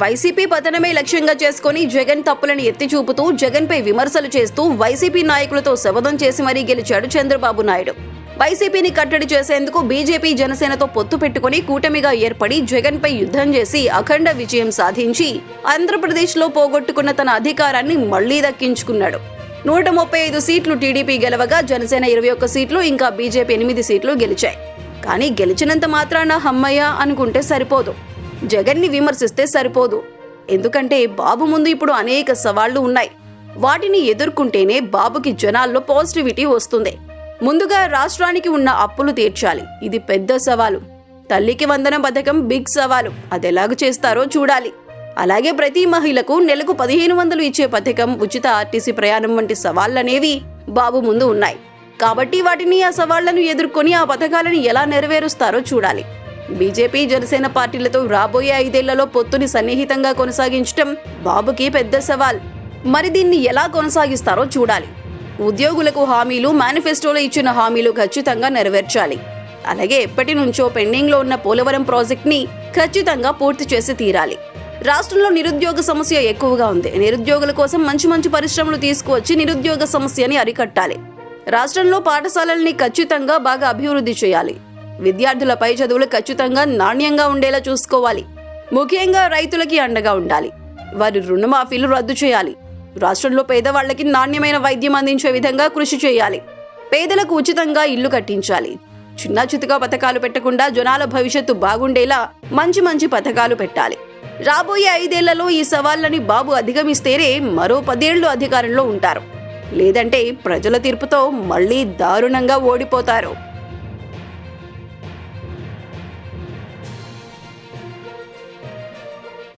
YCP పతనమే లక్ష్యంగా చేసుకుని జగన్ తప్పులను ఎత్తి చూపుతూ జగన్పై విమర్శలు చేస్తూ వైసీపీ నాయకులతో శపథం చేసి మరీ గెలిచాడు చంద్రబాబు నాయుడు. వైసీపీని కట్టడి చేసేందుకు బీజేపీ జనసేనతో పొత్తు పెట్టుకుని కూటమిగా ఏర్పడి జగన్పై యుద్ధం చేసి అఖండ విజయం సాధించి ఆంధ్రప్రదేశ్లో పోగొట్టుకున్న తన అధికారాన్ని మళ్ళీ దక్కించుకున్నాడు. నూట ముప్పై ఐదు సీట్లు టీడీపీ గెలవగా జనసేన ఇరవై ఒక్క సీట్లు ఇంకా బీజేపీ ఎనిమిది సీట్లు గెలిచాయి. కానీ గెలిచినంత మాత్రాన హమ్మయ్య అనుకుంటే సరిపోదు. జగన్ని విమర్శిస్తే సరిపోదు. ఎందుకంటే బాబు ముందు ఇప్పుడు అనేక సవాళ్ళు ఉన్నాయి. వాటిని ఎదుర్కొంటేనే బాబుకి జనాల్లో పాజిటివిటీ వస్తుంది. ముందుగా రాష్ట్రానికి ఉన్న అప్పులు తీర్చాలి. ఇది పెద్ద సవాలు. తల్లికి వందన పథకం బిగ్ సవాలు. అది ఎలాగ చేస్తారో చూడాలి. అలాగే ప్రతి మహిళకు నెలకు పదిహేను వందలు ఇచ్చే పథకం ఉచిత ఆర్టీసీ ప్రయాణం వంటి సవాళ్ళనేవి బాబు ముందు ఉన్నాయి. కాబట్టి వాటిని ఆ సవాళ్ళను ఎదుర్కొని ఆ పథకాలను ఎలా నెరవేరుస్తారో చూడాలి. బీజేపీ జనసేన పార్టీలతో రాబోయే ఐదేళ్ళలో పొత్తుని సన్నిహితంగా కొనసాగించడం బాబుకి పెద్ద సవాల్. మరి దీన్ని ఎలా కొనసాగిస్తారో చూడాలి. ఉద్యోగులకు హామీలు మేనిఫెస్టోలో ఇచ్చిన హామీలు ఖచ్చితంగా నెరవేర్చాలి. అలాగే ఎప్పటి నుంచో పెండింగ్లో ఉన్న పోలవరం ప్రాజెక్ట్ని ఖచ్చితంగా పూర్తి చేసి తీరాలి. రాష్ట్రంలో నిరుద్యోగ సమస్య ఎక్కువగా ఉంది. నిరుద్యోగుల కోసం మంచి మంచి పరిశ్రమలు తీసుకువచ్చి నిరుద్యోగ సమస్యని అరికట్టాలి. రాష్ట్రంలో పాఠశాలల్ని ఖచ్చితంగా బాగా అభివృద్ధి చేయాలి. విద్యార్థులపై చదువులు ఖచ్చితంగా నాణ్యంగా ఉండేలా చూసుకోవాలి. ముఖ్యంగా రైతులకి అండగా ఉండాలి. వారి రుణమాఫీలు రద్దు చేయాలి. రాష్ట్రంలో పేదవాళ్ళకి నాణ్యమైన వైద్యం అందించే విధంగా కృషి చేయాలి. పేదలకు ఉచితంగా ఇల్లు కట్టించాలి. చిన్న చితుగా పథకాలు పెట్టకుండా జనాల భవిష్యత్తు బాగుండేలా మంచి మంచి పథకాలు పెట్టాలి. రాబోయే ఐదేళ్ళలో ఈ సవాళ్ళని బాబు అధిగమిస్తేనే మరో పదేళ్ళు అధికారంలో ఉంటారు. లేదంటే ప్రజల తీర్పుతో మళ్ళీ దారుణంగా ఓడిపోతారు.